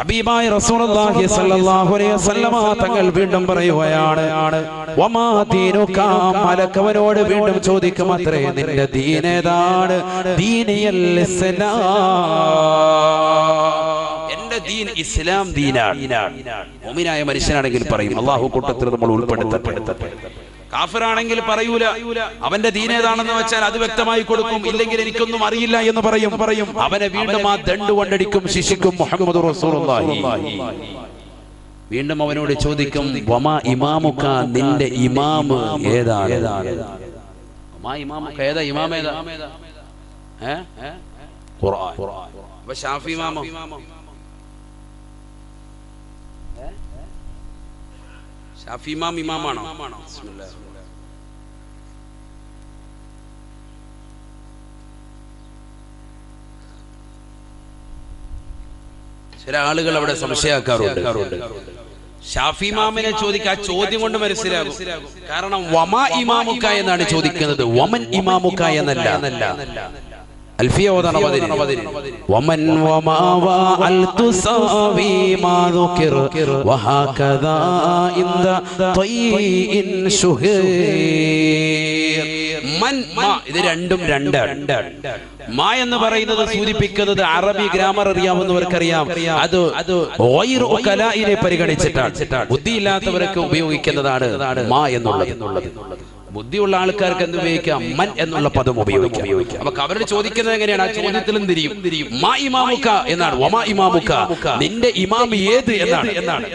ഹബീബായ റസൂലുള്ളാഹി സ്വല്ലല്ലാഹു അലൈഹി വസല്ലമ തങ്ങൾ വീണ്ടും പറയുകയാണ് വമാ ദീനുക? മലക്കവനോട് വീണ്ടും ചോദിക്കും അത്രേ നിന്റെ ദീൻ ഏതാണ്? ദീനിയൽ എന്റെ ദീൻ ഇസ്ലാം ദീനാണ്. മുഅ്മിനായ മനുഷ്യനാണെങ്കിൽ പറയും അള്ളാഹു കൂട്ടത്തിൽ നമ്മൾ ഉൾപ്പെടുത്തപ്പെടുത്തപ്പെടുത്ത കാഫിറാണെങ്കിൽ പറയൂല. അവന്റെ ദീനേതാണെന്ന് വെച്ചാൽ അത് വ്യക്തമായി കൊടുക്കും. ഇല്ലെങ്കിൽ എനിക്കൊന്നും അറിയില്ല എന്ന് പറയും. പറയും അവനെ വീണ്ടും ആ ദണ്ട് കൊണ്ടടിക്കും ശിക്ഷിക്കും മുഹമ്മദ് വീണ്ടും അവനോട് ചോദിക്കും വമാ ഇമാമുക്ക? നിന്റെ ഇമാമ് വമാ ഇമാമുക്ക? ഏതാ ഇമാം ഏതാ ഖുർആൻ. അപ്പൊ ഷാഫി ഇമാമോ? ഷാഫി ഇമാം ഇമാമാണോ. ചില ആളുകൾ അവിടെ സംശയാക്കാറുണ്ട്. ഷാഫി ഇമാമിനെ ചോദിക്കുക ആ ചോദ്യം കൊണ്ട് മനസ്സിലാകും. കാരണം വമ ഇമാമുക്ക എന്നാണ് ചോദിക്കുന്നത്. വമൻ ഇമാമുക്ക എന്നല്ല. അൽഫിയ ഓതാൻ അവതരി വമൻ വമാവ അൽ തുസാവി മാ ദുകിർ വഹകദാ ഇന്ദ തൈഇൻ ശുഹീർ. മൻ മാ ഇത് രണ്ടും രണ്ട് മാ എന്ന് പറയുന്നത് സൂചിപ്പിക്കുന്നത് അറബി ഗ്രാമർ അറിയാവുന്നവർക്കറിയാം. അത് അത് കലായിനെ പരിഗണിച്ചിട്ടാണ്. ബുദ്ധിയില്ലാത്തവരൊക്കെ ഉപയോഗിക്കുന്നതാണ് മാ എന്നുള്ളത്. ബുദ്ധിയുള്ള ആൾക്കാർക്ക് എന്ത് ഉപയോഗിക്കാം? മൻ എന്നുള്ള പദം ഉപയോഗിക്കാം. അപ്പൊ അവരോട് ചോദിക്കുന്നത് എങ്ങനെയാണ്? ആ ചോദ്യത്തിലും തിരിയും. മാ ഇമാമുക്ക എന്നാണ്. വമാ ഇമാമുക്ക. നിന്റെ ഇമാമി ഏത് എന്നാണ്? എന്നാണ്?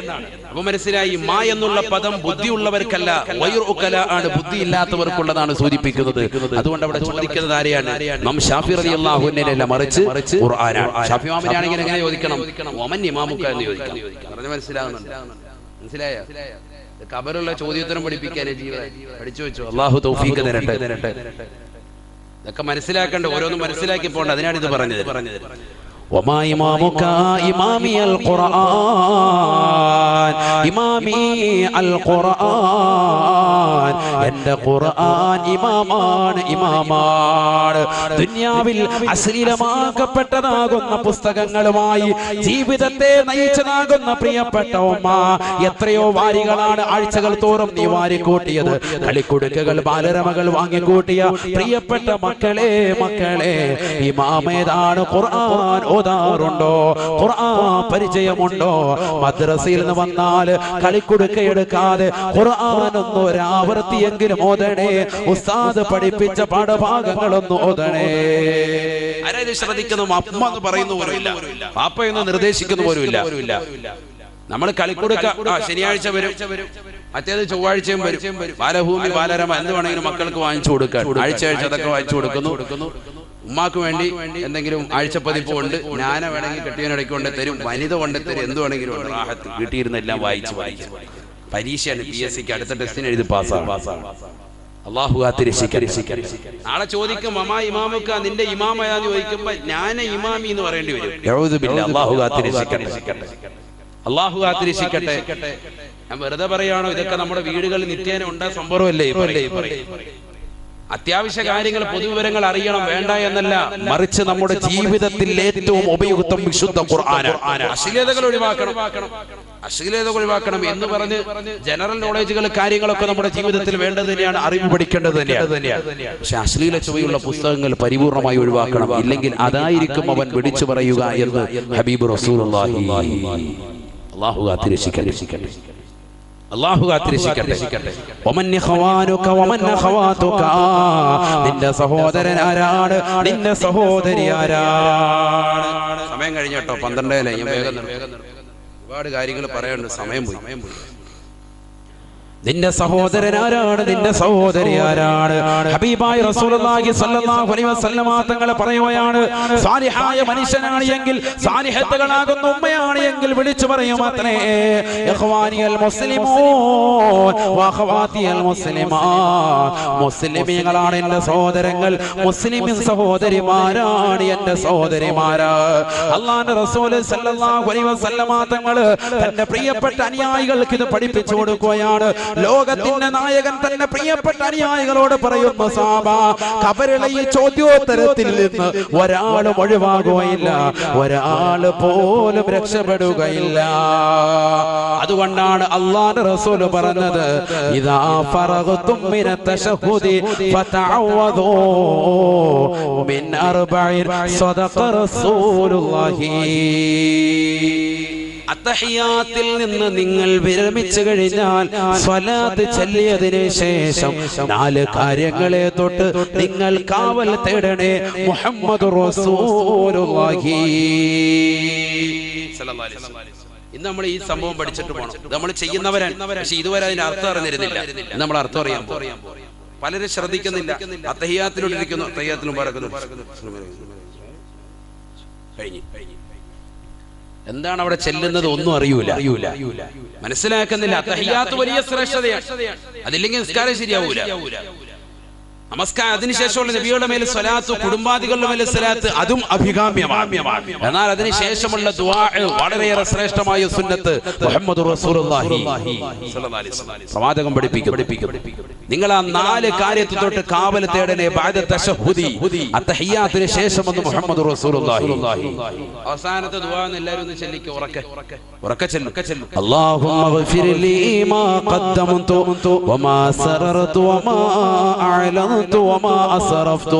അപ്പൊ മനസ്സിലായി മാ എന്നുള്ള പദം ബുദ്ധിയുള്ളവർക്കല്ല. വൈറുക്കല ആണ് ബുദ്ധി ഇല്ലാത്തവർക്കുള്ളതാണ് സൂചിപ്പിക്കുന്നത്. അതുകൊണ്ട് അവിടെ ചോദിക്കുന്നത് ആരെയാണ്? നാം ഷാഫി റലി അള്ളാഹുവിനല്ല മറിച്ച് ഖുർആനാണ്. ഷാഫി മാമിനാണെങ്കിൽ എങ്ങനെ ചോദിക്കണം? ഒമൻ ഇമാമുക്ക എന്ന് ചോദിക്കണം പറഞ്ഞ് മനസ്സിലാകുന്നുണ്ട് മനസ്സിലായോ? കബറുള്ള ചോദ്യോത്തരം പഠിപ്പിക്കാൻ പഠിച്ചു വെച്ചു? അള്ളാഹു തൗഫീഖ് തരട്ടെ. ഇതൊക്കെ മനസ്സിലാക്കണ്ട ഓരോന്നും മനസ്സിലാക്കി പോകണ്ട അതിനാണ് ഇത് പറഞ്ഞത്. പറഞ്ഞത്. وما إمامك إمامي القرآن إمامي القرآن എന്റെ ഖുർആൻ ഇമാമാണ് ഇമാമാണ് ദുനിയാവിൽ അശ്ലീലമാക്കപ്പെട്ടതാകുന്ന പുസ്തകങ്ങളുമായി ജീവിതത്തെ നയിച്ചതാകുന്ന പ്രിയപ്പെട്ട ഉമ്മ എത്രയോ വാരികളാണ് ആഴ്ചകൾ തോറും നീ വാരിക്കൂട്ടിയത് കളിക്കുടുക്കുകൾ ബാലരമകൾ വാങ്ങിക്കൂട്ടിയ പ്രിയപ്പെട്ട മക്കളെ മക്കളെ ഇമാമേതാണ് ഖുർആൻ ഓതാറുണ്ടോ? ഖുർആൻ പരിചയമുണ്ടോ? മദ്രസയിൽ നിന്ന് വന്നാൽ കളിക്കുടുക്ക എടുക്കാതെ ഖുർആൻ ഒന്ന് ഒരാവർത്തിയെങ്കിലും ഓതണേ. ഉസ്താദ് പഠിപ്പിച്ച പാഠഭാഗങ്ങളൊന്നും ഓതണേ. ആരായത് ശ്രദ്ധിക്കുന്നു? അമ്മ എന്ന് പറയുന്ന പോലുമില്ല. പാപ്പ എന്ന് നിർദ്ദേശിക്കുന്ന പോലുമില്ല. നമ്മൾ കളിക്കുടുക്ക ശനിയാഴ്ച വരും. മറ്റേത് ചൊവ്വാഴ്ചയും വരും. ബാലഭൂമി ബാലരമ എന്ത് വേണമെങ്കിലും മക്കൾക്ക് വാങ്ങിച്ചു കൊടുക്കാൻ. ആഴ്ച ആഴ്ച അതൊക്കെ വാങ്ങിച്ചു കൊടുക്കുന്നു. ഉമ്മാക്ക് വേണ്ടി എന്തെങ്കിലും ആഴ്ചപ്പതിപ്പ് കൊണ്ട് ഞാന വേണമെങ്കിൽ കെട്ടിയവനിടയ്ക്ക് കൊണ്ട് തരും വനിത കൊണ്ട് തരും എന്ത് വേണമെങ്കിലും റാഹത്ത് വീട്ടിയിരുന്ന് എല്ലാം വായിച്ച് വായിച്ചു. പരീക്ഷയാണ് പി എസ് സിക്ക് അടുത്ത ടെസ്റ്റിന് എഴുതി പാസ്സാണ് അള്ളാഹു നാളെ ചോദിക്കും മമാ ഇമാമുക്ക നിന്റെ ഇമാമയാന്ന് ചോദിക്കുമ്പോ ഞാൻ ഇമാമി എന്ന് പറയേണ്ടി വരും. അള്ളാഹു അള്ളാഹു കാത്തിരക്ഷിക്കട്ടെ. ഞാൻ വെറുതെ പറയാണോ ഇതൊക്കെ നമ്മുടെ വീടുകളിൽ നിത്യേന ഉണ്ടാ സംഭവമല്ലേ അത്യാവശ്യ കാര്യങ്ങൾ പൊതുവിവരങ്ങൾ അറിയണം വേണ്ട എന്നല്ല. മറിച്ച് നമ്മുടെ ജീവിതത്തിൽ ഏറ്റവും ഉപയുക്തം വിശുദ്ധ ഖുർആനാണ്. അശ്ലീലതകൾ ഒഴിവാക്കണം. അശ്ലീലതകൾ ഒഴിവാക്കണം എന്ന് പറഞ്ഞ് ജനറൽ നോളേജുകൾ കാര്യങ്ങളൊക്കെ നമ്മുടെ ജീവിതത്തിൽ വേണ്ടത് തന്നെയാണ് അറിവ് പഠിക്കേണ്ടത് തന്നെയാണ്. പക്ഷെ അശ്ലീല ചുവയുള്ള പുസ്തകങ്ങൾ പരിപൂർണമായി ഒഴിവാക്കണം. ഇല്ലെങ്കിൽ അതായിരിക്കും അവൻ വിളിച്ചു പറയുക എന്ന് ഹബീബ് റസൂൽ അള്ളാഹു കാത്തിരക്ഷിക്കട്ടെ. അള്ളാഹു കാത്തിരിക്കട്ടെ നിന്റെ സഹോദരൻ ആരാണ്? നിന്റെ സഹോദരി ആരാണ്? സമയം കഴിഞ്ഞ പന്ത്രണ്ടേ വേഗം. ഒരുപാട് കാര്യങ്ങൾ പറയാനുണ്ട് സമയം പോയി. നിന്റെ സഹോദരൻ ആരാണ്? നിന്റെ സഹോദരി ആരാണ്? ഹബീബായി റസൂലുള്ളാഹി സ്വല്ലല്ലാഹു അലൈഹി വസല്ലമ തങ്ങൾ പറയുകയാണ് സാലിഹായ മനുഷ്യനാണ് എങ്കിൽ സാലിഹത്തുകളാകുന്ന ഉമ്മയാണ് എങ്കിൽ വിളിച്ചു പറയും അത്രേ. ഇഖ്വാനിയൽ മുസ്ലിമൂൻ വഖവാതിയൽ മുസ്ലിമാൻ മുസ്ലിമീങ്ങളാണ് എന്റെ സഹോദരങ്ങൾ. മുസ്ലിമിൻ സഹോദരിമാരാണ് എന്റെ സഹോദരിമാര്. അള്ളാന്റെ റസൂൽ സല്ലല്ലാഹു അലൈഹി വസല്ലമ തങ്ങൾ തന്റെ പ്രിയപ്പെട്ട അനുയായികൾക്ക് ഇത് പഠിപ്പിച്ചു കൊടുക്കുകയാണ്. ലോകത്തിന്റെ നായകൻ തന്നെ പ്രിയപ്പെട്ട അനുയായികളോട് പറയുന്നു സാബ കബറിലെ ചോദ്യോത്തരത്തിൽ നിന്ന് ഒരാളും ഒഴിവാകുകയില്ല ഒരാൾ പോലും രക്ഷപ്പെടുകയില്ല. അതുകൊണ്ടാണ് അള്ളാഹ് റസൂൽ പറഞ്ഞത് ഇതാ ഫറഗതും മിന തശഹുദി ഫതഅവദൂ മിൻ അർബഇൻ സദഖ റസൂലുള്ളാഹി. അത്തഹിയാത്തിൽ നിന്ന് നിങ്ങൾ വിരമിച്ചു കഴിഞ്ഞാൽ സ്വലാത്ത് ചൊല്ലിയതിനു ശേഷം നാല് കാര്യങ്ങളെ തൊട്ട് നിങ്ങൾ കാവൽ തേടണേ മുഹമ്മദ് റസൂലുള്ളാഹി. ഇന്ന് നമ്മൾ ഈ സംഭവം പഠിച്ചിട്ട് പോകണം നമ്മൾ ചെയ്യുന്നവരാണ്. പക്ഷെ ഇതുവരെ അതിന്റെ അർത്ഥം അറിഞ്ഞിരുന്നില്ല. നമ്മൾ അർത്ഥം അറിയാൻ പോകും പലരും ശ്രദ്ധിക്കുന്നില്ല. അത്തഹിയാത്തിലൂടെ ഇരിക്കുന്നു അത്തഹിയാത്തിലും പറക്കുന്നു കഴിഞ്ഞു കഴിഞ്ഞു. എന്താണ് അവിടെ ചെല്ലുന്നത് ഒന്നും അറിയൂല. അറിയൂല. മനസ്സിലാക്കുന്നില്ല. വലിയ ശ്രേഷ്ഠതയാണ്. അതില്ലെങ്കിൽ നിസ്കാരം ശരിയാവൂല. നമസ്കാരം. അതിനുശേഷമുള്ള നബിയുടെ മേൽ സ്വലാത്ത് കുടുംബാദികളുടെ മേൽ സ്വലാത്ത് അതും അഭികാമ്യമാണ്. എന്നാൽ അതിനുശേഷമുള്ള ദുആ വളരെയേറെ ശ്രേഷ്ഠമായ സുന്നത്ത് മുഹമ്മദ് പ്രവാചകം പഠിപ്പിക്കും നിങ്ങൾ ആ നാല് കാര്യത്തെ തൊട്ട് കാവൽ തേടനെ അത്തഹിയാത്തിന് ശേഷം ഒന്ന് മുഹമ്മദ് അവസാനത്തെ ദുആന്ന് എല്ലാവരും ഒന്ന് ചെല്ലിക്ക് ഉറക്കെ. ഉറക്കെ. ചെല്ലു. അല്ലാഹുമ്മ ഗഫിർ ലീ മാ ഖദ്ദമതു വമാ സററതു വമാ അഅലന أعلنت وما أسرفت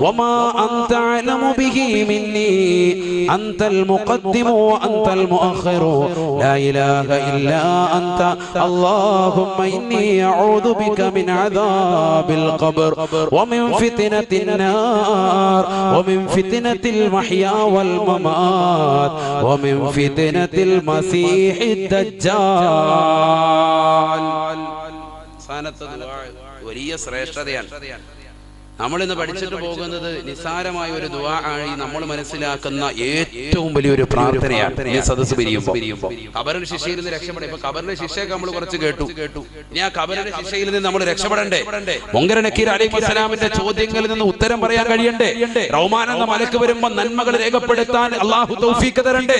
وما أنت أعلم به مني. أنت المقدم وأنت المؤخر. لا إله إلا أنت. اللهم إني أعوذ بك من عذاب القبر ومن فتنة النار ومن فتنة المحيا والممات ومن فتنة المسيح الدجال. വലിയ ശ്രേഷ്ഠതയാണ്. നമ്മൾ ഇന്ന് പഠിച്ചിട്ട് പോകുന്നത് നിസ്സാരമായ ഒരു ദുവാ ആയി നമ്മൾ മനസ്സിലാക്കുന്ന ഏറ്റവും വലിയൊരു പ്രാർത്ഥനയാണ് ഈ സദസ്സ് പിരിയുമ്പോൾ കബറിന് ശിക്ഷയിൽ നിന്ന് രക്ഷപ്പെടാം ഇപ്പൊ കബറിന്റെ ശിക്ഷയൊക്കെ നമ്മൾ കുറച്ച് കേട്ടു. കേട്ടു. ഇനി ആ കബറിന്റെ ശിക്ഷയിൽ നിന്ന് നമ്മൾ രക്ഷപ്പെടണ്ടേ? മുങ്കര നക്കീർ വസലാമിന്റെ ചോദ്യങ്ങളിൽ നിന്ന് ഉത്തരം പറയാൻ കഴിയണ്ടേ? റൗമാനെന്ന മലക്ക് വരുമ്പോൾ നന്മകൾ രേഖപ്പെടുത്താൻ അള്ളാഹു തൗഫീഖ് തരണ്ടേ?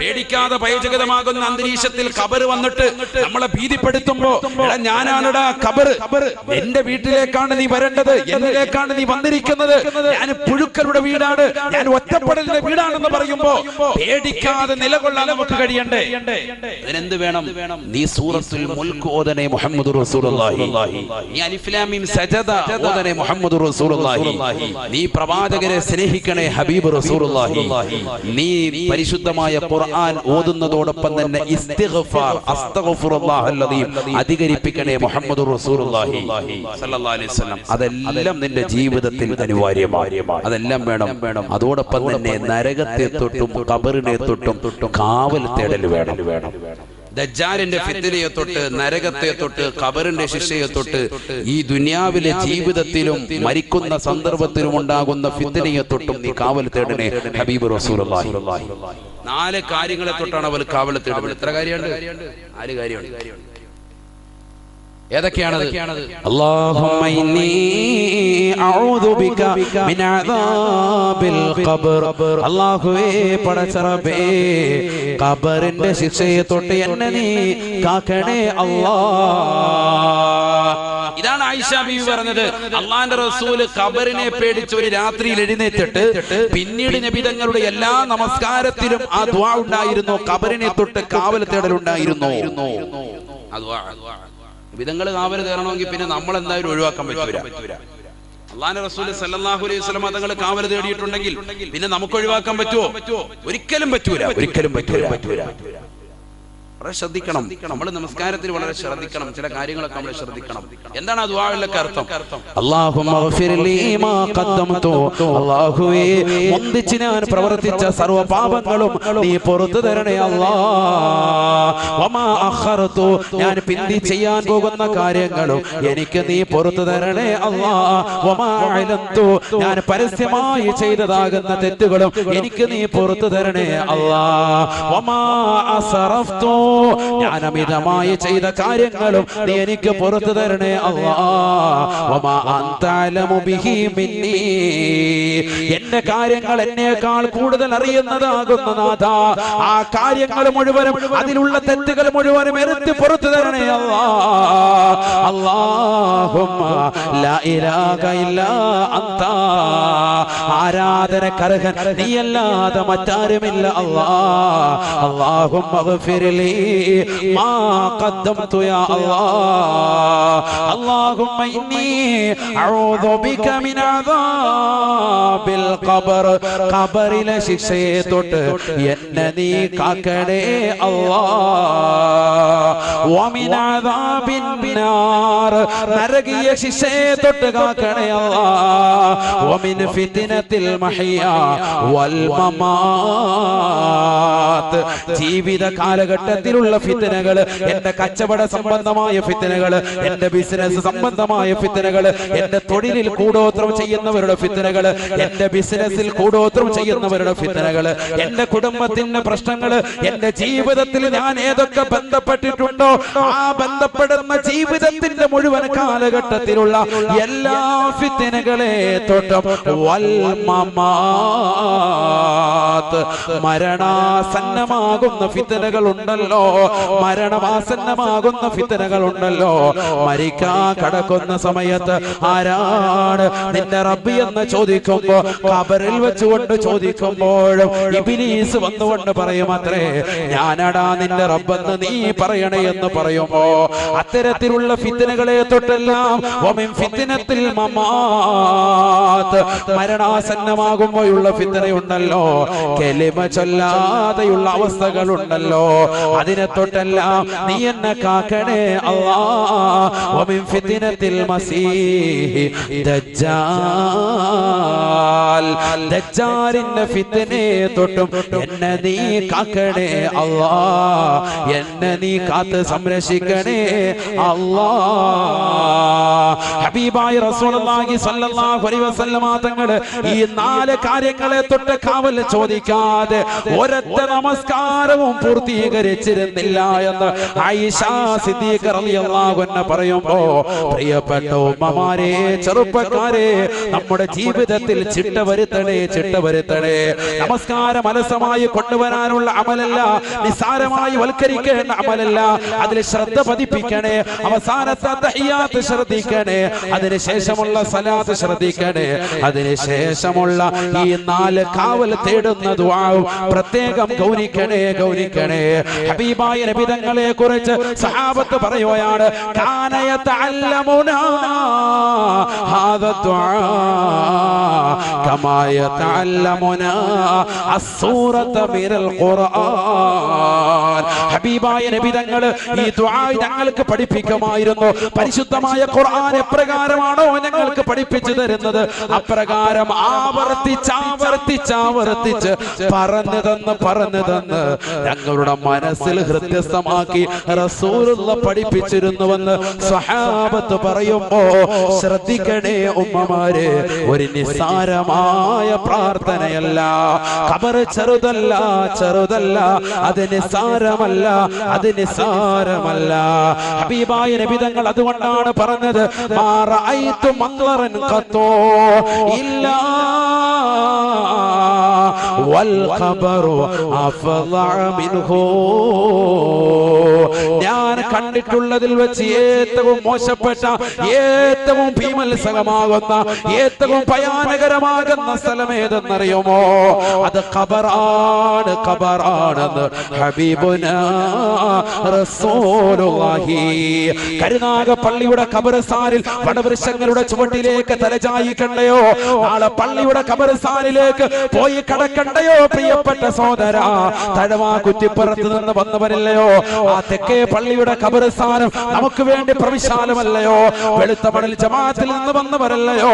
പേടിക്കാതെ ഭയജഗതമാകുന്ന അന്തരീക്ഷത്തിൽ കബറ് വന്നിട്ട് നമ്മളെ ഭീതിപ്പെടുത്തുമ്പോ ഞാനാണടാ കബർ എന്റെ വീട്ടിലേക്കാണ് നീ വരേണ്ടത് എന്നിലേക്കാണ് നീ വന്നിരിക്കുന്നത്. ഞാൻ പുഴുക്കളുടെ വീടാണ്. ഞാൻ ഒറ്റപ്പെടലിന്റെ വീടാണെന്ന് പറയുമ്പോ പേടിക്കാതെ നിലകൊള്ളാൻ നമുക്ക് കഴിയണ്ടേ? അതിനെന്ത് വേണം? നീ സൂറത്തുൽ മുൽക്ക് ഓതനെ മുഹമ്മദ് റസൂലുള്ളാഹി. നീ അലിഫ് ലാം മീം സജദ ഓതനെ മുഹമ്മദ് റസൂലുള്ളാഹി. നീ പ്രവാചകരെ സ്നേഹിക്കണേ ഹബീബ് റസൂലുള്ളാഹി. നീ പരിശുദ്ധമായ ഖുർആൻ ഓതുന്നതോടൊപ്പം തന്നെ ഇസ്തിഗ്ഫാർ അസ്തഗ്ഫിറുല്ലാഹൽ അധികരിപ്പിക്കണേ മുഹമ്മദ് റസൂലുള്ളാഹി. സല്ലല്ലാഹു അലൈഹി വസല്ലം. അതെല്ലാം നിന്റെ ജീവിതത്തിൽ അനിവാര്യമാണ് അതെല്ലാം വേണം. വേണം. അതോടൊപ്പം തന്നെ നരകത്തെ തൊട്ടും കബറിനെ തൊട്ടും കാവൽ തേടൽ വേണം. വേണം. ദജ്ജാലിന്റെ ഫിത്തിനയെ തൊട്ട് നരകത്തെ തൊട്ട് കബറിന്റെ ശിക്ഷയെ തൊട്ട് ഈ ദുനിയാവിലെ ജീവിതത്തിലും മരിക്കുന്ന സന്ദർഭത്തിലും ഉണ്ടാകുന്ന ഫിത്തിനയെ തൊട്ടും നീ കാവൽ തേടനെ ഹബീബ് റസൂലുള്ളാഹി. നാല് കാര്യങ്ങളെ തൊട്ടാണ് അവൾ കാവൽ തേടുന്നത്. എത്ര കാര്യമുണ്ട് നാല് കാര്യമുണ്ട് ഏതൊക്കെയാണത്? അള്ളാഹു അഊദു ബിക മിൻ അദാബിൽ ഖബർ. അല്ലാഹുവേ പടച്ച റബ്ബേ ഖബറിന്റെ ശിക്ഷയെ തൊട്ട് എന്നെ നീ കാക്കണേ അല്ലാഹ് ഇതാണ് ആയിഷ ബീവി പറഞ്ഞത്. അള്ളാന്റെ റസൂൽ ഖബറിനെ പേടിച്ച് ഒരു രാത്രിയിൽ എഴുന്നേറ്റിട്ട് പിന്നീട് നബിതങ്ങളുടെ എല്ലാ നമസ്കാരത്തിലും ആ ദ്വാ ഉണ്ടായിരുന്നു. ഖബറിനെ തൊട്ട് കാവൽ തേടലുണ്ടായിരുന്നു നബിതങ്ങൾ കാവൽ കയറണമെങ്കിൽ പിന്നെ നമ്മൾ എന്തായാലും ഒഴിവാക്കാൻ പറ്റൂല. അള്ളാന്റെ റസൂൽ സല്ലല്ലാഹു അലൈഹി വസല്ലം തങ്ങൾ കാവൽ തേടിയിട്ടുണ്ടെങ്കിൽ പിന്നെ നമുക്ക് ഒഴിവാക്കാൻ പറ്റുമോ? ഒരിക്കലും പറ്റൂല. ഒരിക്കലും പറ്റൂല പറ്റൂല. വളരെ ശ്രദ്ധിക്കണം. നമ്മൾ നമസ്കാരത്തിൽ വളരെ ശ്രദ്ധിക്കണം. ചില കാര്യങ്ങളൊക്കെ നമ്മൾ ശ്രദ്ധിക്കണം. എന്താണ് ദുആവിലൊക്കെ അർത്ഥം? ഞാൻ പ്രവർത്തിച്ച സർവ പാപങ്ങളും നീ പുറത്തു തരണേ അല്ലാ. വമാ അഖർതു. ഞാൻ പിന്തി ചെയ്യാൻ പോകുന്ന കാര്യങ്ങളും എനിക്ക് നീ പുറത്തു തരണേ അള്ളാഹു ഞാൻ പരസ്യമായി ചെയ്തതാകുന്ന തെറ്റുകളും എനിക്ക് നീ പുറത്തു തരണേ അല്ലാ. വമാ അസറഫ്തു. ഞാൻ അമിതമായി ചെയ്ത കാര്യങ്ങളും നീ എനിക്ക് പുറത്തു തരണേ അള്ളാമുബിഹിമിന്നി എന്റെ കാര്യങ്ങൾ എന്നേക്കാൾ കൂടുതൽ അറിയുന്നതാകുന്നു നാഥ. ആ കാര്യങ്ങൾ മുഴുവനും അതിലുള്ള തെറ്റുകൾ മുഴുവനും എടുത്ത് പുറത്തു തരണേ ആരാധന ആരാധനക്കർഹൻ നീയല്ലാതെ മറ്റാരുമില്ല അള്ളാ. അള്ളാഹും لي ما قدمت يا الله اللهم إني أعوذ بك من عذاب القبر قبر ശിക്ഷയെ തൊട്ട് എന്നെ നീ കാക്കണേ അല്ലാ ومن عذاب النار നരകീയ ശിക്ഷയെ തൊട്ട് കാക്കണേ അല്ലാ ومن فتنة المحيا والممات ജീവിത കാലഘട്ടത്തിലുള്ള ഫിത്തനകൾ എന്റെ കച്ചവട സംബന്ധമായ ഫിത്തനകൾ എന്റെ ബിസിനസ് സംബന്ധമായ ഫിത്തനകൾ എന്റെ തൊഴിലിൽ കൂടോത്രം ചെയ്യുന്നവരുടെ ഫിത്തനകൾ എന്റെ ബിസിനസ്സിൽ കൂടോത്രം ചെയ്യുന്നവരുടെ ഫിത്തനകൾ എന്റെ കുടുംബത്തിന്റെ പ്രശ്നങ്ങൾ എന്റെ ജീവിതത്തിൽ ഞാൻ ഏതൊക്കെ ബന്ധപ്പെട്ടിട്ടുണ്ടോ ആ ബന്ധപ്പെടുന്ന ജീവിതത്തിന്റെ മുഴുവൻ കാലഘട്ടത്തിലുള്ള എല്ലാ ഫിത്തനകളെ തൊട്ടം വൽമമാത്ത് മരണാസന്നമാകുന്ന ഫിത്തനകൾ ഉണ്ടല്ലോ മരണമാസന്നമാകുന്ന ഫിത്തനകൾ ഉണ്ടല്ലോ മരിക്കാ കടക്കുന്ന സമയത്ത് ആരാണ് നിന്റെ റബ്ബി എന്ന് ചോദിക്കുമ്പോ കബറിൽ വെച്ചുകൊണ്ട് ചോദിക്കുമ്പോഴും ഇബിലീസ് വന്നുകൊണ്ട് പറയും അത്രേ ഞാനടാ നിന്റെ റബ്ബെന്ന് നീ പറയണേ എന്ന് പറയുമ്പോ അത്തരത്തിലുള്ള ഫിത്തനകളെ തൊട്ടെല്ലാം ഫിത്തനത്തിൽ മരണാസന്നമാകുമ്പോഴുള്ള ഫിത്തനയുണ്ടല്ലോ. കെലിമ ചൊല്ലാതെയുള്ള അവസ്ഥകളുണ്ടല്ലോ. അതിനെ തൊട്ടല്ല നീ എന്നെ കാക്കണേ അല്ലാത്തിൽ ദജ്ജാലിന്റെ തൊട്ടും എന്നെ നീ കാക്കണേ അല്ലാ. എന്നെ നീ കാത്ത് സംരക്ഷിക്കണേ റസൂലുള്ളാഹി സ്വല്ലല്ലാഹു അലൈഹി വസല്ലമ തങ്ങൾ ഈ നാല് കാര്യങ്ങളെ തൊട്ട് കാവൽ ചോദിക്കാതെ ഒരൊറ്റ നമസ്കാരവും പൂർത്തീകരിച്ചിരുന്നില്ല എന്ന് അൻഹ പറയുമ്പോ പ്രിയപ്പെട്ട ഉമ്മമാരെ ചെറുപ്പക്കാരെ നമ്മുടെ ജീവിതത്തിൽ ചിട്ട വരുത്തണേ ചിട്ട വരുത്തണേ. നമസ്കാരം അലസമായി കൊണ്ടുവരാനുള്ള അമലല്ല നിസ്സാരമായി വൽക്കരിക്കേണ്ട അമലല്ല. അതിൽ ശ്രദ്ധ പതിപ്പിക്കണേ അവസാനത്തെ ശ്രദ്ധിക്കണേ അതിനുശേഷമുള്ള സലാത്ത് ശ്രദ്ധിക്കണേ. അതിനുശേഷമുള്ള ഈ നാല് കാവൽ തേടുന്ന ദുആവും പ്രത്യേകം ഗൗനിക്കണേ ഗൗനിക്കണേ. ഹബീബായ നബിതങ്ങളെ കുറിച്ച് സഹാബത്ത് പറയുകയാണ് കമായ തല്ലമുന അസൂറത്ത് വിരൽ ഖുർആൻ. ഹബീബായ നബി നബിതങ്ങൾ ഈ ദുആ ഞങ്ങൾക്ക് പഠിപ്പിക്കുമായിരുന്നു. പരിശുദ്ധമായ ഖുർആൻ എപ്രകാരമാണോ ഞങ്ങൾക്ക് പഠിപ്പിച്ചു തരുന്നത്? അപ്രകാരം ആവർത്തിച്ചാവർത്തിച്ചാവർത്തിച്ച് ആവർത്തിച്ച് ആവർത്തിച്ച് പറഞ്ഞു തന്ന് പറഞ്ഞു തന്ന് ഞങ്ങളുടെ മനസ്സിൽ ഹൃദ്യസ്ഥമാക്കി റസൂലുള്ള പഠിപ്പിച്ചിരുന്നുവെന്ന് സ്വഹാബത്ത് പറയുമ്പോ ശ്രദ്ധിക്കണേ ഉമ്മമാരെ ഒരു നിസ്സാരമായ പ്രാർത്ഥനയല്ല. ഖബർ ചെറുതല്ല ചെറുതല്ല. അത് നിസ്സാരമല്ല അത് നിസ്സാരമല്ല. ഹബീബായ നബി തങ്ങൾ അതുകൊണ്ടാണ് പറഞ്ഞത് ഖത്തോ ഇല്ലാ ഞാൻ കണ്ടിട്ടുള്ളതിൽ വെച്ച് ഏറ്റവും മോശപ്പെട്ട ഏറ്റവും ഭീമത്സകമാകുന്ന ഏറ്റവും ഭയാനകരമാകുന്ന സ്ഥലം ഏതെന്നറിയുമോ? അത് ഖബറാണ് ഖബറാണെന്ന് ഹബീബുന കരുനാഗപ്പള്ളിയുടെ കബറസാനിൽ വടവൃക്ഷങ്ങളുടെ ചുവട്ടിലേക്ക് തലചായിക്കണ്ടയോ നാളെ പള്ളിയുടെ കബറസാനിലേക്ക് പോയി കടക്കണ്ടയോ പ്രിയപ്പെട്ട സോദര തഴവാ കുറ്റിപ്പുറത്ത് നിന്ന് വന്നവരില്ലയോ? ആ തെക്കേ പള്ളിയുടെ കബറസ്ഥാനം നമുക്ക് വേണ്ടി പ്രവിശാലമല്ലയോ? വെളുത്ത മണൽ ജമാഅത്തിൽ നിന്ന് വന്നവരല്ലയോ?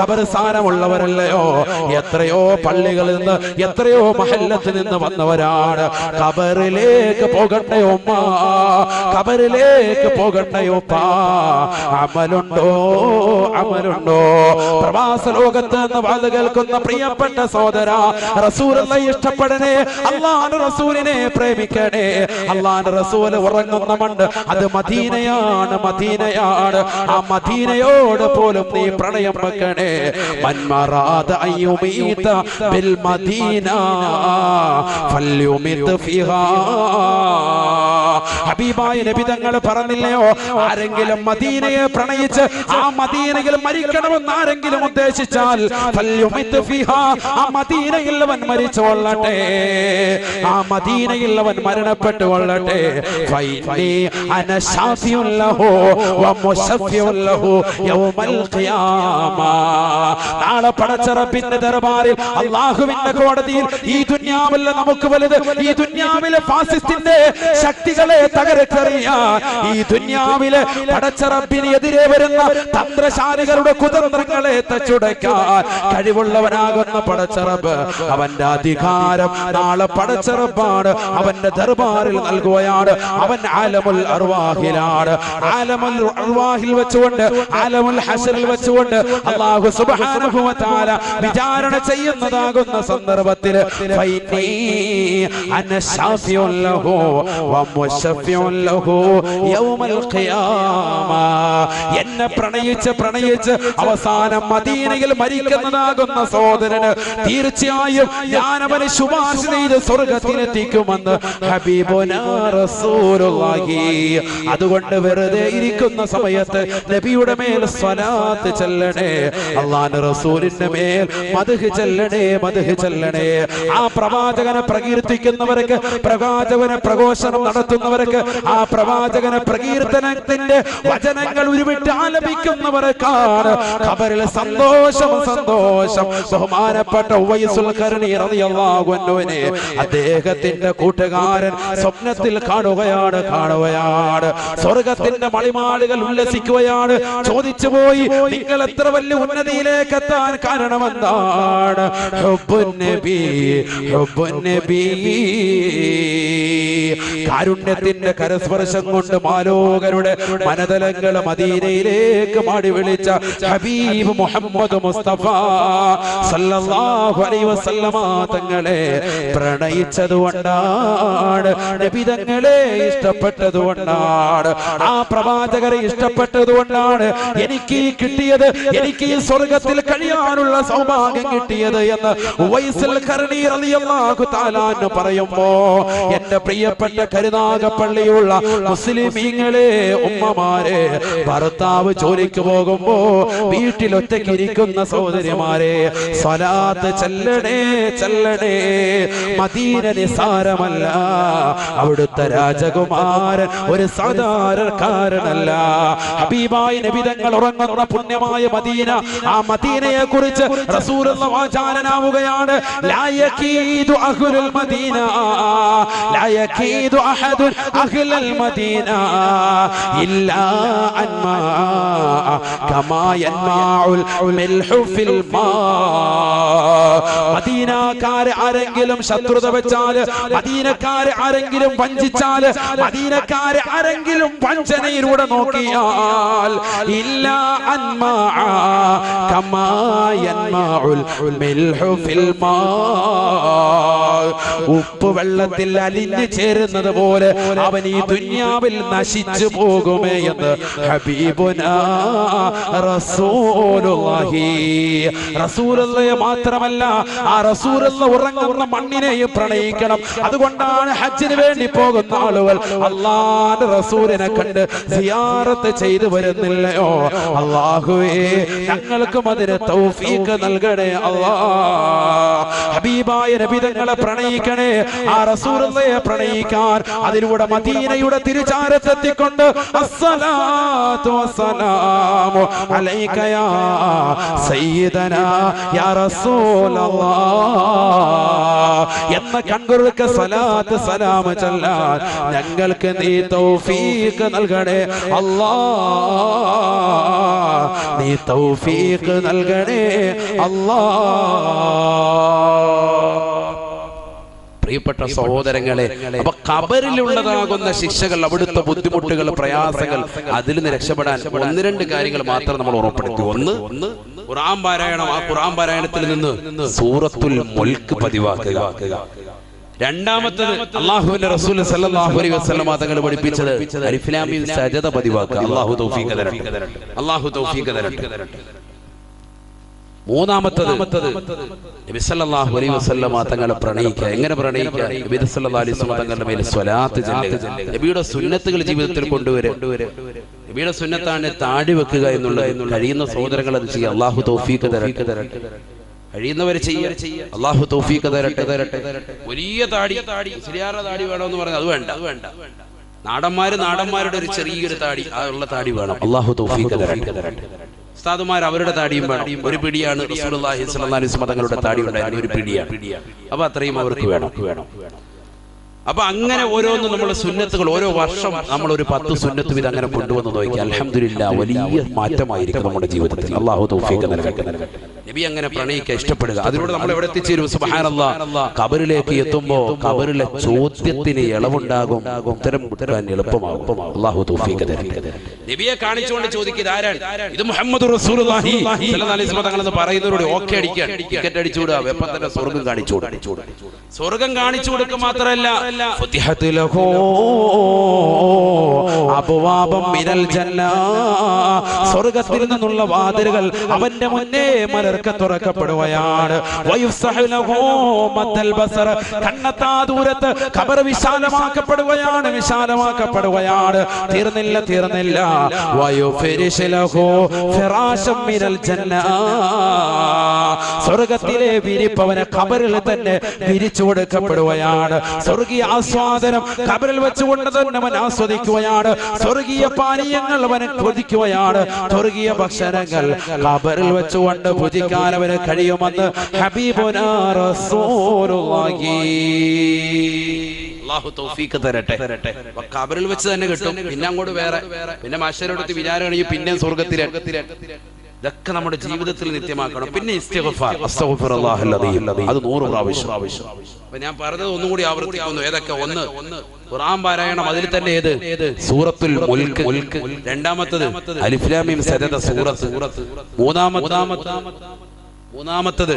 കബറസ്ഥാനമുള്ളവരല്ലയോ എത്രയോ പള്ളികളിൽ നിന്ന് എത്രയോ മഹല്ലത്തിൽ നിന്ന് വന്നവരാണ്. ഖബറിലേക്ക് പോകണ്ടേ ഉമ്മ? കബറിലേക്ക് പോകണ്ടേ ഉപ്പ? അമലുണ്ടോ? അമലുണ്ടോ? പ്രവാസ ലോകത്ത് നിന്ന് വാത് കേൾക്കുന്ന പ്രിയപ്പെട്ട സോദര റസൂലുള്ള ഇഷ്ടപ്പെടണേ അള്ളാഹ് റസൂലിനെ പ്രേമിക്കണേ. അള്ളാഹ് റസൂൽ ഉറങ്ങുന്ന മണ്ട് അത് മദീനയാണ് മദീനയാണ്. ആ മദീനയോട് പോലും നീ പ്രണയം വെക്കണേ. മന്മറാത അയ്യുമീത ബിൽ മദീന ഫല്യുമിത് ഫിഹാ. ഹബീബായ നബി തങ്ങൾ പറഞ്ഞില്ലയോ? ആരെങ്കിലും മദീനയെ പ്രണയിച്ച് ആ മദീനയിൽ മരിക്കണമെന്ന് ആരെങ്കിലും ഉദ്ദേശിച്ചാൽ ആ മദീനയിൽ അവൻ മരിച്ചു കൊള്ളട്ടെ. ആ മദീനയിൽ അവൻ മരണപ്പെട്ടു കൊള്ളട്ടെ. നാളെ പടച്ചറപ്പിന്റെ ദർബാറിൽ അള്ളാഹുവിന്റെ കോടതിയിൽ ഈ ദുന്യാവല്ല നമുക്ക് വലുത്. ഈ ദുന്യാവിലെ ഫാസിസ്റ്റിന്റെ ശക്തികളെ തകരച്ചറിയാൻ ഈ ദുന്യാവിലെ പടച്ചറപ്പിന് എതിരെ വരുന്ന തന്ത്രശാലികളുടെ കുതന്ത്രങ്ങളെ തച്ചുടയ്ക്കാൻ കഴിവുള്ളവനാകുന്ന പടച്ചറബ് അവന്റെ അധികാരം നാളെ പടച്ചറപ്പാണ് അവന്റെ ദർബാറിൽ നൽകുകയാണ്. അവൻ ആലമുൽ അർവാഹിലാണ്. ആലമുൽ അർവാഹിൽ വെച്ചുകൊണ്ട് ആലമുൽ ഹസറിൽ വെച്ചുകൊണ്ട് അള്ളാഹു സുബ്ഹാനഹു വ തആല വിചാരണ ചെയ്യുന്നതാകുന്ന സന്ദർഭത്തിൽ ഫൈനി അന വ മുശഫിയുൻ ലഹു യൗമൽ ഖിയാമ എന്നെ പ്രണയിച്ച് പ്രണയിച്ച് അവസാനം മദീനയിൽ മരിക്കുന്നതാകുന്ന സഹോദരന് തീർച്ചയായും ഞാൻ അവന് ശുപാർശ ചെയ്ത് സ്വർഗത്തിലെത്തിക്കുമെന്ന് അതുകൊണ്ട് വെറുതെ ഇരിക്കുന്ന സമയത്ത് നബിയുടെ മേൽ സ്വലാത്ത് ചെല്ലണേ അള്ളാഹ് റസൂലിന്റെ മേൽ മദ്ഹ് ചെല്ലണേ മദ്ഹ് ചെല്ലണേ. ആ പ്രവാചകനെ പ്രകീർത്തിക്കുന്നവർക്ക് പ്രവാചകനെ പ്രഘോഷണം നടത്തുന്നവർക്ക് ആ പ്രവാചകനെ പ്രകീർത്തനത്തിന്റെ വചനങ്ങൾ ഉരുവിട്ട് ആലപിക്കുന്നവർക്കാണ് ഖബറിൽ സന്തോഷം സന്തോഷം. ബഹുമാനപ്പെട്ട ഉവൈസുൽ അദ്ദേഹത്തിന്റെ കൂട്ടുകാരൻ സ്വപ്നത്തിൽ കാണുകയാണ് കാണുകയാണ്. സ്വർഗത്തിന്റെ മണിമാളുകൾ ഉല്ലസിക്കുകയാണ്. ചോദിച്ചു പോയി നിങ്ങൾ എത്ര വലിയ ഉന്നതിയിലേക്ക് എത്താൻ കാരണമെന്താണ് നബി നബി. കാരുണ്യത്തിന്റെ കരസ്പർശം കൊണ്ട് മാലോകരുടെ മനതലങ്ങൾ മദീനയിലേക്ക് മാടി വിളിച്ച ഹബീബ് മുഹമ്മദ് മുസ്തഫ സല്ലല്ലാഹു അലൈഹി വസല്ലമ തങ്ങളെ പ്രണയിച്ചതുകൊണ്ടാണ് നബി തങ്ങളെ ആ പ്രവാചകരെ ഇഷ്ടപ്പെട്ടതുകൊണ്ടാണ് എനിക്ക് കിട്ടിയത് എനിക്ക് ഈ സ്വർഗത്തിൽ കഴിയാനുള്ള സൗഭാഗ്യം കിട്ടിയത് എന്ന് പറയുമ്പോ എന്റെ പ്രിയപ്പെട്ട കരുനാഗപ്പള്ളിയുള്ള മുസ്ലിമീങ്ങളെ ഉമ്മമാരെ ഭർത്താവ് ജോലിക്ക് പോകുമ്പോ വീട്ടിൽ ഒറ്റയ്ക്ക് ഇരിക്കുന്ന സഹോദരിമാരെ സ്വലാത്ത് ചെല്ലണേ ചെല്ലണേ മദീന നിസാരമല്ല അവിടുത്തെ രാജകുമാരൻ ഒരു സാധാരണക്കാരനല്ല ഹബീബായി നബിതങ്ങൾ ഉറങ്ങുന്ന പുണ്യമായ മദീന ആ മദീനയെ കുറിച്ച് ആവുകയാണ് വാചാലനാവുകയാണ്. ലാ യകീദു അഹ്ലുൽ മദീന ലാ യകീദു അഹദുൻ അഹ്ലൽ മദീന ഇല്ലാ كما ينماع الملح في الماء. മദീനക്കാരെ ആരെങ്കിലും ശത്രുത വെച്ചാൽ മദീനക്കാരെ ആരെങ്കിലും വഞ്ചിച്ചാൽ മദീനക്കാരെ ആരെങ്കിലും വഞ്ചനയിലൂടെ നോക്കിയാൽ ഇല്ല അൻമാ കമാ യൻമാഉൽ മിൽഹു ഫിൽ മാ. ഉപ്പ് വെള്ളത്തിൽ അലിഞ്ഞു ചേരുന്നത് പോലെ അവൻ ഈ ദുന്യാവിൽ നശിച്ചു പോകുമേ എന്ന് റസൂലുള്ളയെ മാത്രമല്ല ആ റസൂലുള്ള ഉറങ്ങുന്ന മണ്ണിനെയും പ്രണയിക്കണം. അതുകൊണ്ടാണ് ഹജ്ജിന് വേണ്ടി പോകുന്ന ആളുകൾ അള്ളാന്റെ റസൂലിനെ കണ്ട് സിയാറത്ത് ചെയ്തു വരുന്നില്ലയോ അള്ളാഹുവേ ഞങ്ങൾക്കും അതിന് തൗഫീക്ക് നൽകണേ അള്ളാ. ഹബീബായ നബിതങ്ങളെ പ്രണയിക്കണേ ആ റസൂലുള്ളയെ പ്രണയിക്കാൻ അതിലൂടെ മദീനയുടെ തിരുചാരത്തെത്തിക്കൊണ്ട് അസ്സലാത്തു വസ്സലാമു അലൈക യാ സയ്യിദനാ യാ റസൂലല്ലാഹ് എന്ന കൺകുറുക്ക് സലാത്ത് സലാം ചൊല്ലാൻ ഞങ്ങൾക്ക് നീ തൗഫീഖ് നൽകണേ. അല്ലാ. നീ തൗഫീഖ് നൽകണേ. അല്ലാ. പ്രിയപ്പെട്ട സഹോദരങ്ങളെ അപ്പൊ കബറിലുള്ളതാകുന്ന ശിക്ഷകൾ അവിടുത്തെ ബുദ്ധിമുട്ടുകൾ പ്രയാസങ്ങൾ അതിൽ നിന്ന് രക്ഷപ്പെടാൻ ഒന്ന് രണ്ട് കാര്യങ്ങൾ മാത്രം നമ്മൾ ഉറപ്പെടുത്തി ഒന്ന് ഒന്ന് ഖുറാൻ പാരായണം ആ ഖുറാൻ പാരായണത്തിൽ നിന്ന് സൂറത്തുൽ മുൽക്ക് പതിവാക്കുക. രണ്ടാമത്തത് അള്ളാഹുവിന്റെ റസൂൽ സല്ലല്ലാഹു അലൈഹി വസല്ലം തങ്ങൾ പഠിപ്പിച്ചത് സജദ പതിവാക്കുക. അള്ളാഹു തൗഫീഖ് തരട്ടെ. അള്ളാഹു തൗഫീഖ് തരട്ടെ. മൂന്നാമത്തത് നബി സല്ലല്ലാഹു അലൈഹി വസല്ലമ തങ്ങളെ പ്രണയിക്കുക. എങ്ങനെ പ്രണയിക്കുക? നബി സല്ലല്ലാഹു അലൈഹി വസല്ലമ തങ്ങളുടെ മേൽ സ്വലാത്ത് നബിയുടെ സുന്നത്തുകൾ ജീവിതത്തിൽ കൊണ്ടുവരും നബിയുടെ സുന്നത്താണ് താടി വെക്കുക എന്നുള്ളത്. കഴിയുന്ന സഹോദരങ്ങൾ അത് ചെയ്യുക. അള്ളാഹു തൗഫീഖ് തരട്ടെ. കഴിയുന്നവർ ചെയ്യുക. അള്ളാഹു തൗഫീഖ് തരട്ടെ. തരട്ടെ വലിയ താടി താടി ശരിയാറ താടി വേണമെന്ന് പറഞ്ഞാൽ അത് വേണ്ട. അത് വേണ്ട നാടന്മാര് നാടന്മാരുടെ ഒരു ചെറിയൊരു താടി ആ ഉള്ള താടി വേണം. അള്ളാഹു തൗഫീഖ് തരട്ടെ തരട്ടെ. ഉസ്താദുമാർ അവരുടെ താടിയും വേണം. ഒരു പിടിയാണ് മതങ്ങളുടെ താടി ഉണ്ടായിരുന്ന ഒരു പിടിയാണ്. അപ്പൊ അത്രയും അവർക്ക് വേണം. വേണം. അപ്പൊ അങ്ങനെ ഓരോന്നും നമ്മൾ സുന്നത്തുകൾ ഓരോ വർഷം നമ്മൾ ഒരു പത്ത് സുന്നത്ത് വീതം അങ്ങനെ കൊണ്ടുവന്ന് നോക്കി. അലഹമില്ല വലിയ മാറ്റമായിരിക്കും നമ്മുടെ ജീവിതത്തിൽ. അള്ളാഹു തൗഫീഖ് നൽകട്ടെ. നബി അങ്ങനെ പ്രണയിക്കാൻ ഇഷ്ടപ്പെടുക. അതിനോട് നമ്മൾ എവിടെ എത്തിച്ചേരും? സുബ്ഹാനല്ലാ. കബറിലേക്ക് എത്തുമ്പോ കബറിലെ ചോദ്യത്തിന് ഇളവുണ്ടാകും. ഉത്തരം കിട്ടാൻ എളുപ്പമാകും. അള്ളാഹു തൗഫീഖ് തരട്ടെ. നബിയെ കാണിച്ചുകൊണ്ട് ചോദിക്കുന്നത് ആരാണ്? ഇത് മുഹമ്മദ് റസൂലുള്ളാഹി. സ്വല്ലല്ലാഹി അലൈഹി വസല്ലം തങ്ങളെന്ന് പറയുന്നവരോട് ഓക്കെ അടിക്കാൻ ടിക്കറ്റ് അടിച്ചു വിടുക വെപ്പം തന്നെ സ്വർഗം കാണിച്ചു കൊടുക്കും. സ്വർഗം കാണിച്ചു കൊടുക്കുക മാത്രമല്ല അബ്വാബം മിനൽ ജന്ന. സ്വർഗത്തിൽ നിന്നുള്ള വാതിലുകൾ അവന്റെ മുന്നേ മലർക്ക തുറക്കപ്പെടുകയാണ് കണ്ണത്താ ദൂരത്ത് ഖബർ വിശാലമാക്കപ്പെടുകയാണ് വിശാലമാക്കപ്പെടുകയാണ്. തീർന്നില്ല തീർന്നില്ല. സ്വർഗത്തിലെ വിരിപ്പവന് ഖബറിൽ തന്നെ വിരിച്ചു കൊടുക്കപ്പെടുകയാണ്. സ്വർഗീയ ആസ്വാദനം ഖബറിൽ വെച്ചുകൊണ്ട് തന്നെ അവൻ ആസ്വദിക്കുകയാണ്. സ്വർഗീയ പാനീയങ്ങൾ അവൻ കൊതിക്കുകയാണ്. സ്വർഗീയ ഭക്ഷണങ്ങൾ ഖബറിൽ വെച്ചുകൊണ്ട് ഭുജിക്കാൻ അവന് കഴിയുമെന്ന് ഹബീബുന റസൂലുള്ളാഹി. അള്ളാഹു തൗഫീഖ് തരട്ടെ. വെച്ച് തന്നെ കിട്ടും. പിന്നെ അങ്ങോട്ട് വേറെ. പിന്നെ മഷരോടത്ത് വിചാരമാണെങ്കിൽ പിന്നെ സ്വർഗത്തിലെ ഇതൊക്കെ നമ്മുടെ ജീവിതത്തിൽ നിത്യമാക്കണം. പിന്നെ അത് നൂറ് പ്രാവശ്യം. അപ്പൊ ഞാൻ പറഞ്ഞത് ഒന്നുകൂടി ആവർത്തിക്കുന്നു. ഏതൊക്കെ? ഒന്ന്. ഖുറാൻ പാരായണം അതിൽ തന്നെ ഏത്? സൂറത്തുൽ മുൽക്ക്. രണ്ടാമത്തത് അലിഫ് ലാം മീം സജദ സൂറത്ത്. മൂന്നാമത്തെ മൂന്നാമത്തത്.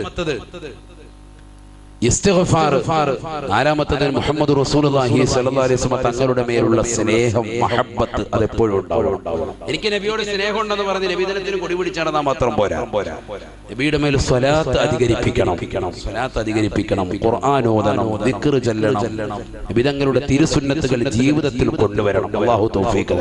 നാലാമത്തത് മുഹമ്മദ് തങ്ങളുടെ മേലുള്ള സ്നേഹം മഹബത്ത് അത് എപ്പോഴും ഉണ്ടാവും എനിക്ക് നബിയോട് സ്നേഹം ഉണ്ടെന്ന് പറഞ്ഞ് നബിദിനത്തിന് കൊടി പിടിച്ചാണെന്നാ മാത്രം പോരാ. നബിയുടെ മേൽ സ്വലാത്ത് അധികരിപ്പിക്കണം. സ്വലാത്ത് അധികരിപ്പിക്കണം. ഖുർആാനോദനം ദിക്ർ ചൊല്ലണം. നബി തങ്ങളുടെ തിരുസുന്നത്തുകൾ ജീവിതത്തിൽ കൊണ്ടുവരണം. തൗഫീഖ്